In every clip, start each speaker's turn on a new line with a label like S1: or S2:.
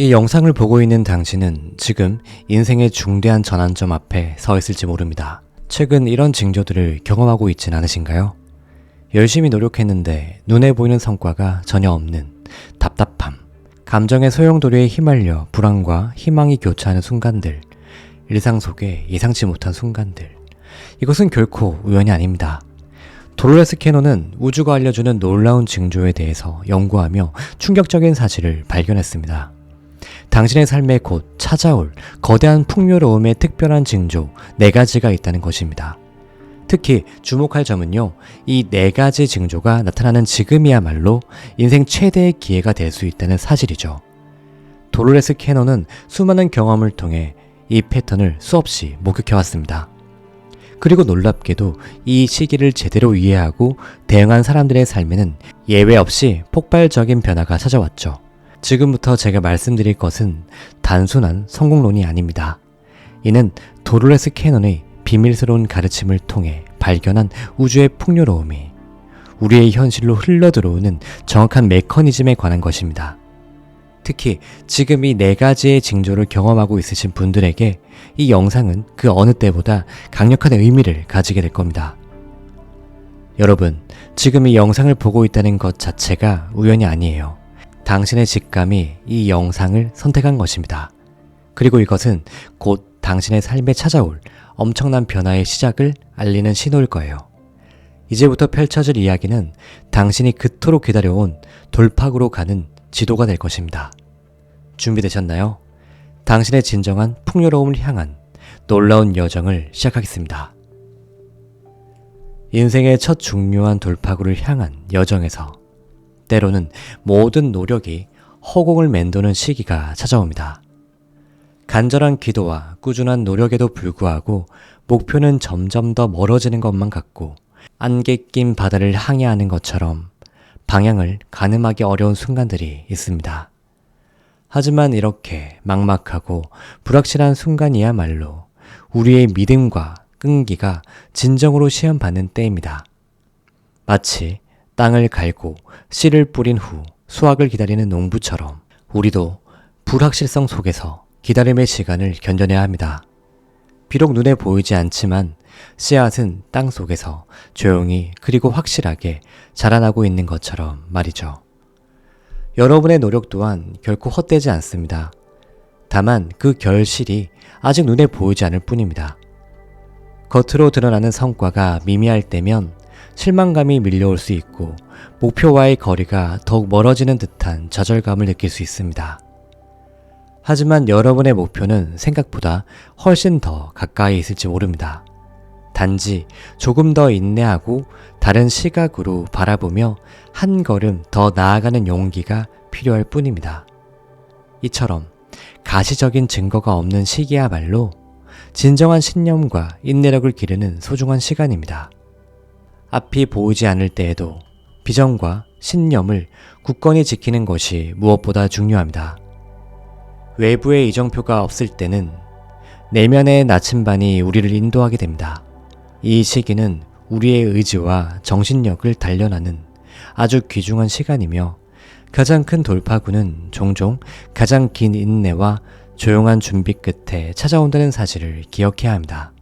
S1: 이 영상을 보고 있는 당신은 지금 인생의 중대한 전환점 앞에 서 있을지 모릅니다. 최근 이런 징조들을 경험하고 있진 않으신가요? 열심히 노력했는데 눈에 보이는 성과가 전혀 없는 답답함, 감정의 소용돌이에 휘말려 불안과 희망이 교차하는 순간들, 일상 속에 예상치 못한 순간들. 이것은 결코 우연이 아닙니다. 도로레스 캐논은 우주가 알려주는 놀라운 징조에 대해서 연구하며 충격적인 사실을 발견했습니다. 당신의 삶에 곧 찾아올 거대한 풍요로움의 특별한 징조 네 가지가 있다는 것입니다. 특히 주목할 점은요, 이 네 가지 징조가 나타나는 지금이야말로 인생 최대의 기회가 될 수 있다는 사실이죠. 도르레스 캐논은 수많은 경험을 통해 이 패턴을 수없이 목격해왔습니다. 그리고 놀랍게도 이 시기를 제대로 이해하고 대응한 사람들의 삶에는 예외 없이 폭발적인 변화가 찾아왔죠. 지금부터 제가 말씀드릴 것은 단순한 성공론이 아닙니다. 이는 도르레스 캐논의 비밀스러운 가르침을 통해 발견한 우주의 풍요로움이 우리의 현실로 흘러들어오는 정확한 메커니즘에 관한 것입니다. 특히 지금 이 네 가지의 징조를 경험하고 있으신 분들에게 이 영상은 그 어느 때보다 강력한 의미를 가지게 될 겁니다. 여러분, 지금 이 영상을 보고 있다는 것 자체가 우연이 아니에요. 당신의 직감이 이 영상을 선택한 것입니다. 그리고 이것은 곧 당신의 삶에 찾아올 엄청난 변화의 시작을 알리는 신호일 거예요. 이제부터 펼쳐질 이야기는 당신이 그토록 기다려온 돌파구로 가는 지도가 될 것입니다. 준비되셨나요? 당신의 진정한 풍요로움을 향한 놀라운 여정을 시작하겠습니다. 인생의 첫 중요한 돌파구를 향한 여정에서 때로는 모든 노력이 허공을 맴도는 시기가 찾아옵니다. 간절한 기도와 꾸준한 노력에도 불구하고 목표는 점점 더 멀어지는 것만 같고 안개 낀 바다를 항해하는 것처럼 방향을 가늠하기 어려운 순간들이 있습니다. 하지만 이렇게 막막하고 불확실한 순간이야말로 우리의 믿음과 끈기가 진정으로 시험받는 때입니다. 마치 땅을 갈고 씨를 뿌린 후 수확을 기다리는 농부처럼 우리도 불확실성 속에서 기다림의 시간을 견뎌내야 합니다. 비록 눈에 보이지 않지만 씨앗은 땅 속에서 조용히 그리고 확실하게 자라나고 있는 것처럼 말이죠. 여러분의 노력 또한 결코 헛되지 않습니다. 다만 그 결실이 아직 눈에 보이지 않을 뿐입니다. 겉으로 드러나는 성과가 미미할 때면 실망감이 밀려올 수 있고 목표와의 거리가 더욱 멀어지는 듯한 좌절감을 느낄 수 있습니다. 하지만 여러분의 목표는 생각보다 훨씬 더 가까이 있을지 모릅니다. 단지 조금 더 인내하고 다른 시각으로 바라보며 한 걸음 더 나아가는 용기가 필요할 뿐입니다. 이처럼 가시적인 증거가 없는 시기야말로 진정한 신념과 인내력을 기르는 소중한 시간입니다. 앞이 보이지 않을 때에도 비전과 신념을 굳건히 지키는 것이 무엇보다 중요합니다. 외부의 이정표가 없을 때는 내면의 나침반이 우리를 인도하게 됩니다. 이 시기는 우리의 의지와 정신력을 단련하는 아주 귀중한 시간이며 가장 큰 돌파구는 종종 가장 긴 인내와 조용한 준비 끝에 찾아온다는 사실을 기억해야 합니다.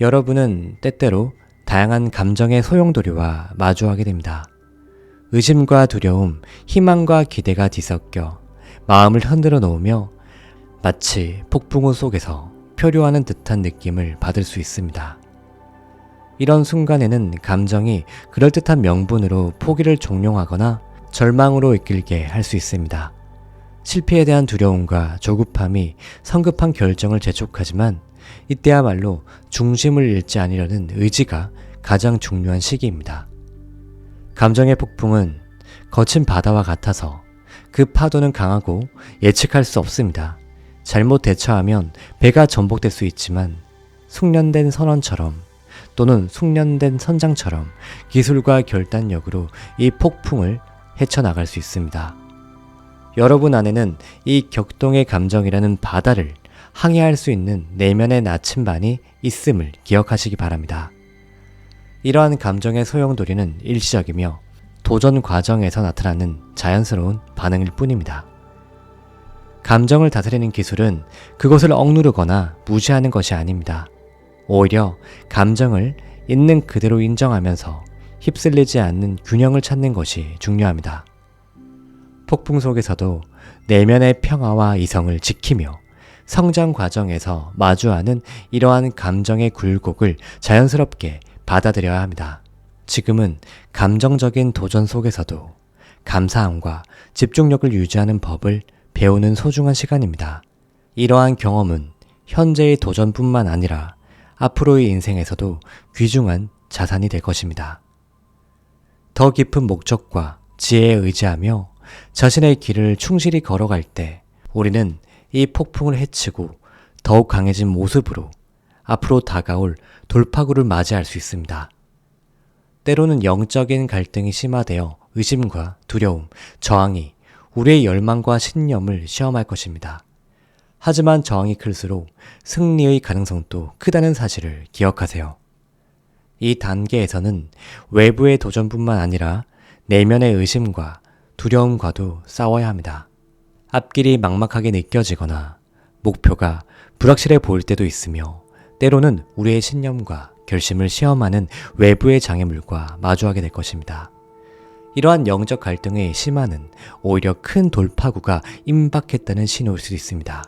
S1: 여러분은 때때로 다양한 감정의 소용돌이와 마주하게 됩니다. 의심과 두려움, 희망과 기대가 뒤섞여 마음을 흔들어 놓으며 마치 폭풍우 속에서 표류하는 듯한 느낌을 받을 수 있습니다. 이런 순간에는 감정이 그럴듯한 명분으로 포기를 종용하거나 절망으로 이끌게 할 수 있습니다. 실패에 대한 두려움과 조급함이 성급한 결정을 재촉하지만 이때야말로 중심을 잃지 않으려는 의지가 가장 중요한 시기입니다. 감정의 폭풍은 거친 바다와 같아서 그 파도는 강하고 예측할 수 없습니다. 잘못 대처하면 배가 전복될 수 있지만 숙련된 선원처럼 또는 숙련된 선장처럼 기술과 결단력으로 이 폭풍을 헤쳐나갈 수 있습니다. 여러분 안에는 이 격동의 감정이라는 바다를 항해할 수 있는 내면의 나침반이 있음을 기억하시기 바랍니다. 이러한 감정의 소용돌이는 일시적이며 도전 과정에서 나타나는 자연스러운 반응일 뿐입니다. 감정을 다스리는 기술은 그것을 억누르거나 무시하는 것이 아닙니다. 오히려 감정을 있는 그대로 인정하면서 휩쓸리지 않는 균형을 찾는 것이 중요합니다. 폭풍 속에서도 내면의 평화와 이성을 지키며 성장 과정에서 마주하는 이러한 감정의 굴곡을 자연스럽게 받아들여야 합니다. 지금은 감정적인 도전 속에서도 감사함과 집중력을 유지하는 법을 배우는 소중한 시간입니다. 이러한 경험은 현재의 도전뿐만 아니라 앞으로의 인생에서도 귀중한 자산이 될 것입니다. 더 깊은 목적과 지혜에 의지하며 자신의 길을 충실히 걸어갈 때 우리는 이 폭풍을 헤치고 더욱 강해진 모습으로 앞으로 다가올 돌파구를 맞이할 수 있습니다. 때로는 영적인 갈등이 심화되어 의심과 두려움, 저항이 우리의 열망과 신념을 시험할 것입니다. 하지만 저항이 클수록 승리의 가능성도 크다는 사실을 기억하세요. 이 단계에서는 외부의 도전뿐만 아니라 내면의 의심과 두려움과도 싸워야 합니다. 앞길이 막막하게 느껴지거나 목표가 불확실해 보일 때도 있으며 때로는 우리의 신념과 결심을 시험하는 외부의 장애물과 마주하게 될 것입니다. 이러한 영적 갈등의 심화는 오히려 큰 돌파구가 임박했다는 신호일 수 있습니다.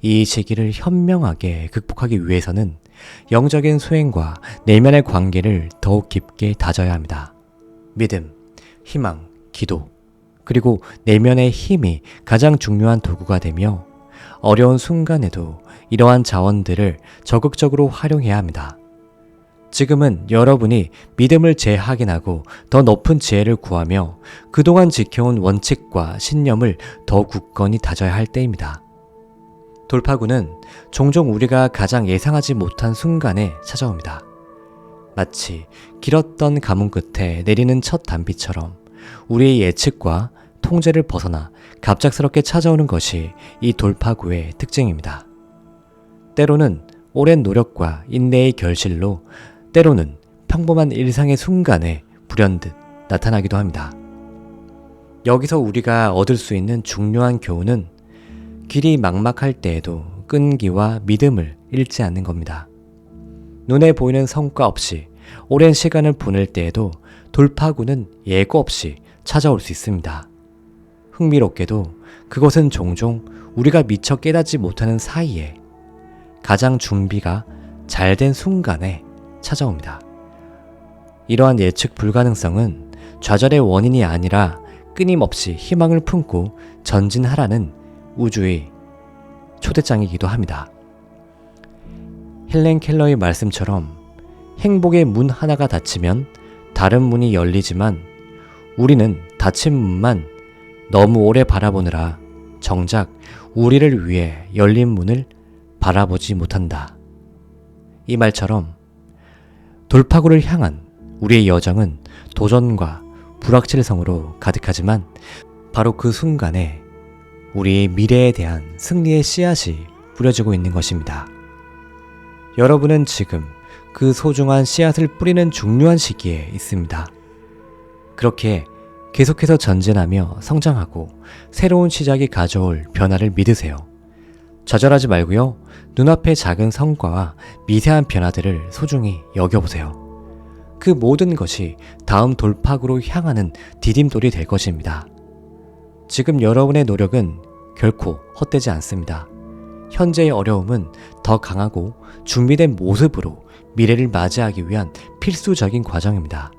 S1: 이 시기를 현명하게 극복하기 위해서는 영적인 수행과 내면의 관계를 더욱 깊게 다져야 합니다. 믿음, 희망, 기도, 그리고 내면의 힘이 가장 중요한 도구가 되며 어려운 순간에도 이러한 자원들을 적극적으로 활용해야 합니다. 지금은 여러분이 믿음을 재확인하고 더 높은 지혜를 구하며 그동안 지켜온 원칙과 신념을 더 굳건히 다져야 할 때입니다. 돌파구는 종종 우리가 가장 예상하지 못한 순간에 찾아옵니다. 마치 길었던 가뭄 끝에 내리는 첫 단비처럼 우리의 예측과 통제를 벗어나 갑작스럽게 찾아오는 것이 이 돌파구의 특징입니다. 때로는 오랜 노력과 인내의 결실로 때로는 평범한 일상의 순간에 불현듯 나타나기도 합니다. 여기서 우리가 얻을 수 있는 중요한 교훈은 길이 막막할 때에도 끈기와 믿음을 잃지 않는 겁니다. 눈에 보이는 성과 없이 오랜 시간을 보낼 때에도 돌파구는 예고 없이 찾아올 수 있습니다. 흥미롭게도 그것은 종종 우리가 미처 깨닫지 못하는 사이에 가장 준비가 잘 된 순간에 찾아옵니다. 이러한 예측 불가능성은 좌절의 원인이 아니라 끊임없이 희망을 품고 전진하라는 우주의 초대장이기도 합니다. 헬렌 켈러의 말씀처럼 행복의 문 하나가 닫히면 다른 문이 열리지만 우리는 닫힌 문만 너무 오래 바라보느라 정작 우리를 위해 열린 문을 바라보지 못한다. 이 말처럼 돌파구를 향한 우리의 여정은 도전과 불확실성으로 가득하지만 바로 그 순간에 우리의 미래에 대한 승리의 씨앗이 뿌려지고 있는 것입니다. 여러분은 지금 그 소중한 씨앗을 뿌리는 중요한 시기에 있습니다. 그렇게 계속해서 전진하며 성장하고 새로운 시작이 가져올 변화를 믿으세요. 좌절하지 말고요. 눈앞의 작은 성과와 미세한 변화들을 소중히 여겨보세요. 그 모든 것이 다음 돌파구로 향하는 디딤돌이 될 것입니다. 지금 여러분의 노력은 결코 헛되지 않습니다. 현재의 어려움은 더 강하고 준비된 모습으로 미래를 맞이하기 위한 필수적인 과정입니다.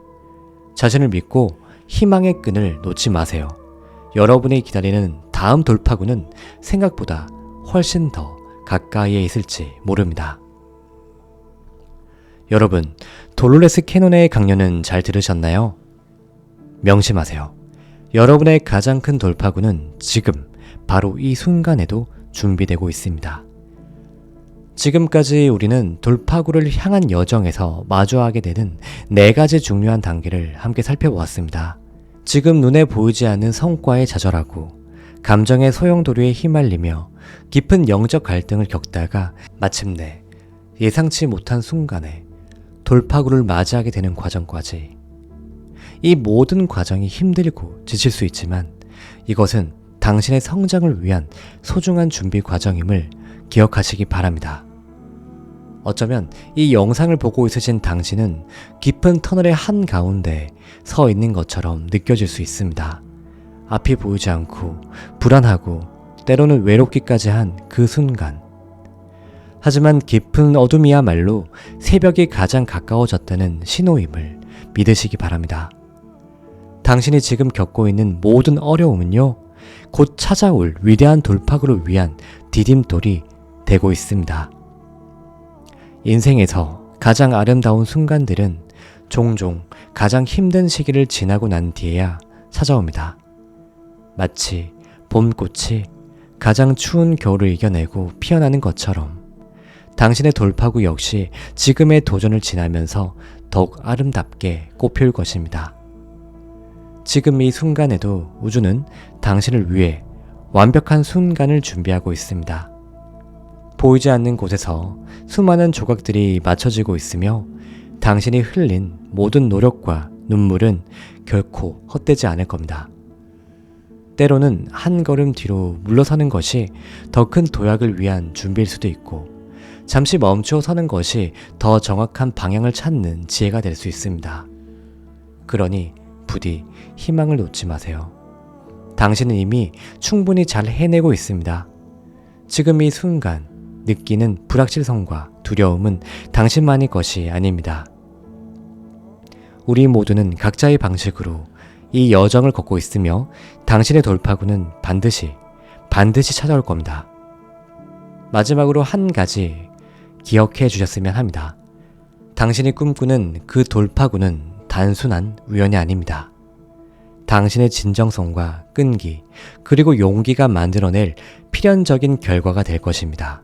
S1: 자신을 믿고 희망의 끈을 놓지 마세요. 여러분이 기다리는 다음 돌파구는 생각보다 훨씬 더 가까이에 있을지 모릅니다. 여러분, 돌로레스 캐논의 강연은 잘 들으셨나요? 명심하세요. 여러분의 가장 큰 돌파구는 지금 바로 이 순간에도 준비되고 있습니다. 지금까지 우리는 돌파구를 향한 여정에서 마주하게 되는 네 가지 중요한 단계를 함께 살펴보았습니다. 지금 눈에 보이지 않는 성과에 좌절하고 감정의 소용돌이에 휘말리며 깊은 영적 갈등을 겪다가 마침내 예상치 못한 순간에 돌파구를 맞이하게 되는 과정까지 이 모든 과정이 힘들고 지칠 수 있지만 이것은 당신의 성장을 위한 소중한 준비 과정임을 기억하시기 바랍니다. 어쩌면 이 영상을 보고 있으신 당신은 깊은 터널의 한가운데 서 있는 것처럼 느껴질 수 있습니다. 앞이 보이지 않고 불안하고 때로는 외롭기까지 한 그 순간. 하지만 깊은 어둠이야말로 새벽이 가장 가까워졌다는 신호임을 믿으시기 바랍니다. 당신이 지금 겪고 있는 모든 어려움은요, 곧 찾아올 위대한 돌파구를 위한 디딤돌이 되고 있습니다. 인생에서 가장 아름다운 순간들은 종종 가장 힘든 시기를 지나고 난 뒤에야 찾아옵니다. 마치 봄꽃이 가장 추운 겨울을 이겨내고 피어나는 것처럼 당신의 돌파구 역시 지금의 도전을 지나면서 더욱 아름답게 꽃피울 것입니다. 지금 이 순간에도 우주는 당신을 위해 완벽한 순간을 준비하고 있습니다. 보이지 않는 곳에서 수많은 조각들이 맞춰지고 있으며 당신이 흘린 모든 노력과 눈물은 결코 헛되지 않을 겁니다. 때로는 한 걸음 뒤로 물러서는 것이 더 큰 도약을 위한 준비일 수도 있고, 잠시 멈추어 서는 것이 더 정확한 방향을 찾는 지혜가 될 수 있습니다. 그러니 부디 희망을 놓지 마세요. 당신은 이미 충분히 잘 해내고 있습니다. 지금 이 순간 느끼는 불확실성과 두려움은 당신만의 것이 아닙니다. 우리 모두는 각자의 방식으로 이 여정을 걷고 있으며 당신의 돌파구는 반드시, 반드시 찾아올 겁니다. 마지막으로 한 가지 기억해 주셨으면 합니다. 당신이 꿈꾸는 그 돌파구는 단순한 우연이 아닙니다. 당신의 진정성과 끈기, 그리고 용기가 만들어낼 필연적인 결과가 될 것입니다.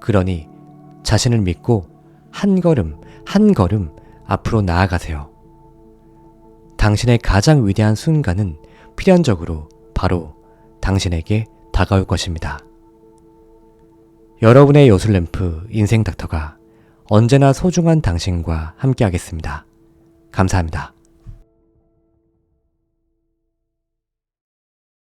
S1: 그러니 자신을 믿고 한 걸음, 한 걸음 앞으로 나아가세요. 당신의 가장 위대한 순간은 필연적으로 바로 당신에게 다가올 것입니다. 여러분의 요술램프 인생 닥터가 언제나 소중한 당신과 함께하겠습니다. 감사합니다.